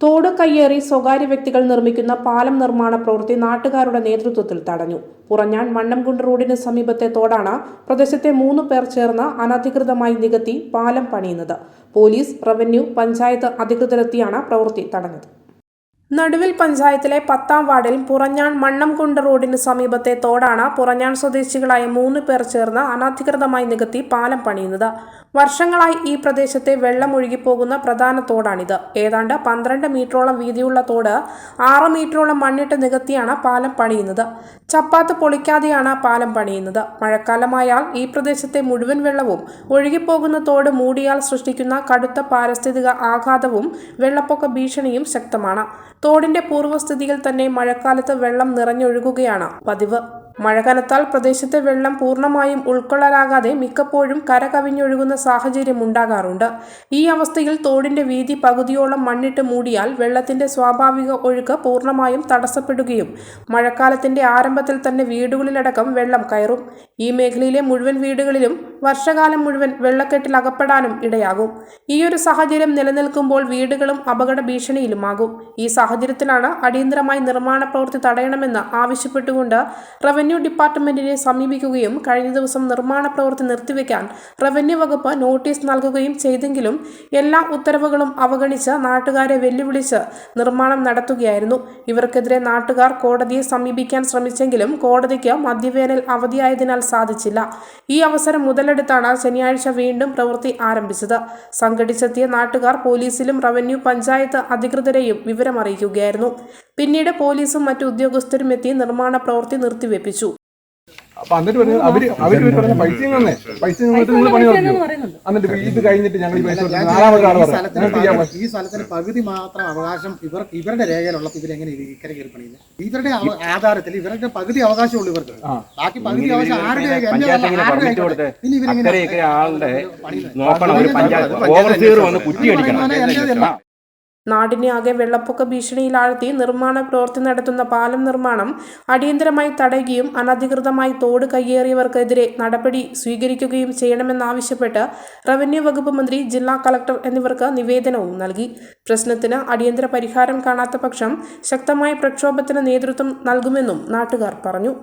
തോട് കയ്യേറി സ്വകാര്യ വ്യക്തികൾ നിർമ്മിക്കുന്ന പാലം നിർമ്മാണ പ്രവൃത്തി നാട്ടുകാരുടെ നേതൃത്വത്തിൽ തടഞ്ഞു. പുറഞ്ഞാൺ മണ്ണംകുണ്ട് റോഡിന് സമീപത്തെ തോടാണ് പ്രദേശത്തെ മൂന്ന് പേർ ചേർന്ന് അനധികൃതമായി നികത്തി പാലം പണിയുന്നത്. പോലീസ് റവന്യൂ പഞ്ചായത്ത് അധികൃതരെത്തിയാണ് പ്രവൃത്തി തടഞ്ഞത്. നടുവിൽ പഞ്ചായത്തിലെ പത്താം വാർഡിൽ പുറഞ്ഞാൺ മണ്ണംകുണ്ട് റോഡിന് സമീപത്തെ തോടാണ് പുറഞ്ഞാൺ സ്വദേശികളായ മൂന്ന് പേർ ചേർന്ന് അനധികൃതമായി നികത്തി പാലം പണിയുന്നത്. വർഷങ്ങളായി ഈ പ്രദേശത്തെ വെള്ളം ഒഴുകിപ്പോകുന്ന പ്രധാന തോടാണിത്. ഏതാണ്ട് പന്ത്രണ്ട് മീറ്ററോളം വീതിയുള്ള തോട് ആറ് മീറ്ററോളം മണ്ണിട്ട് നികത്തിയാണ് പാലം പണിയുന്നത്. ചപ്പാത്ത് പൊളിക്കാതെയാണ് പാലം പണിയുന്നത്. മഴക്കാലമായാൽ ഈ പ്രദേശത്തെ മുഴുവൻ വെള്ളവും ഒഴുകിപ്പോകുന്ന തോട് മൂടിയാൽ സൃഷ്ടിക്കുന്ന കടുത്ത പാരിസ്ഥിതിക ആഘാതവും വെള്ളപ്പൊക്ക ഭീഷണിയും ശക്തമാണ്. തോടിന്റെ പൂർവസ്ഥിതിയിൽ തന്നെ മഴക്കാലത്ത് വെള്ളം നിറഞ്ഞൊഴുകുകയാണ് പതിവ്. മഴ പ്രദേശത്തെ വെള്ളം പൂർണമായും ഉൾക്കൊള്ളലാകാതെ മിക്കപ്പോഴും കര കവിഞ്ഞൊഴുകുന്ന സാഹചര്യം ഉണ്ടാകാറുണ്ട് ഈ അവസ്ഥയിൽ തോടിന്റെ വീതി പകുതിയോളം മണ്ണിട്ട് മൂടിയാൽ വെള്ളത്തിന്റെ സ്വാഭാവിക ഒഴുക്ക് പൂർണമായും തടസ്സപ്പെടുകയും മഴക്കാലത്തിന്റെ ആരംഭത്തിൽ തന്നെ വീടുകളിലടക്കം വെള്ളം കയറും. ഈ മേഖലയിലെ മുഴുവൻ വീടുകളിലും വർഷകാലം മുഴുവൻ വെള്ളക്കെട്ടിൽ അകപ്പെടാനും ഇടയാകും. ഈയൊരു സാഹചര്യം നിലനിൽക്കുമ്പോൾ വീടുകളും അപകട ഭീഷണിയിലുമാകും ഈ സാഹചര്യത്തിലാണ് അടിയന്തരമായി നിർമ്മാണ പ്രവൃത്തി തടയണമെന്ന് ആവശ്യപ്പെട്ടുകൊണ്ട് റവന്യൂ ഡിപ്പാർട്ട്മെന്റിനെ സമീപിക്കുകയും കഴിഞ്ഞ ദിവസം നിർമ്മാണ പ്രവൃത്തി നിർത്തിവെക്കാൻ റവന്യൂ വകുപ്പ് നോട്ടീസ് നൽകുകയും ചെയ്തെങ്കിലും എല്ലാ ഉത്തരവുകളും അവഗണിച്ച് നാട്ടുകാരെ വെല്ലുവിളിച്ച് നിർമ്മാണം നടത്തുകയായിരുന്നു. ഇവർക്കെതിരെ നാട്ടുകാർ കോടതിയെ സമീപിക്കാൻ ശ്രമിച്ചെങ്കിലും കോടതിക്ക് മദ്യവേനൽ അവധിയായതിനാൽ സാധിച്ചില്ല. ഈ അവസരം മുതലെടുത്താണ് ശനിയാഴ്ച വീണ്ടും പ്രവൃത്തി ആരംഭിച്ചത്. സംഘടിച്ചെത്തിയ നാട്ടുകാർ പോലീസിലും റവന്യൂ പഞ്ചായത്ത് അധികൃതരെയും വിവരമറിയിക്കുകയായിരുന്നു. പിന്നീട് പോലീസും മറ്റു ഉദ്യോഗസ്ഥരും എത്തി നിർമ്മാണ പ്രവൃത്തി നിർത്തിവെപ്പിച്ചു. അപ്പൊ എന്നിട്ട് പറഞ്ഞു അവർ അവർ പറഞ്ഞ പൈസ തന്നെ. പൈസ നിങ്ങൾ പണി നടത്തി എന്നിട്ട് ഇത് കഴിഞ്ഞിട്ട് ഞങ്ങൾ ഈ പൈസ ഈ പറഞ്ഞു സ്ഥലത്തിന് പകുതി- ഈ സ്ഥലത്തിന് പകുതി മാത്രം അവകാശം ഇവർ ഇവരുടെ രേഖയിലുള്ള ഇവർ എങ്ങനെ ഇക്കരെ കയറി പണിയില്ല ഇവരുടെ ആധാരത്തിൽ ഇവരുടെ പകുതി അവകാശമുള്ളൂ ഇവർക്ക്. ബാക്കി പകുതി അവകാശം ആരുടെ ഇനി ഇവരെങ്ങനെ ആളുടെ നോക്കണം ഒരു പഞ്ചായത്ത് ഓവർസീർ വന്ന് കുറ്റി അടിക്കണം. നാടിനെ ആകെ വെള്ളപ്പൊക്ക ഭീഷണിയിലാഴ്ത്തി നിർമ്മാണ പ്രവൃത്തി നടത്തുന്ന പാലം നിർമ്മാണം അടിയന്തരമായി തടയുകയും അനധികൃതമായി തോട് കയ്യേറിയവർക്കെതിരെ നടപടി സ്വീകരിക്കുകയും ചെയ്യണമെന്നാവശ്യപ്പെട്ട് റവന്യൂ വകുപ്പ് മന്ത്രി ജില്ലാ കളക്ടർ എന്നിവർക്ക് നിവേദനവും നൽകി. പ്രശ്നത്തിന് അടിയന്തര പരിഹാരം കാണാത്ത പക്ഷം ശക്തമായ പ്രക്ഷോഭത്തിന് നേതൃത്വം നൽകുമെന്നും നാട്ടുകാർ പറഞ്ഞു.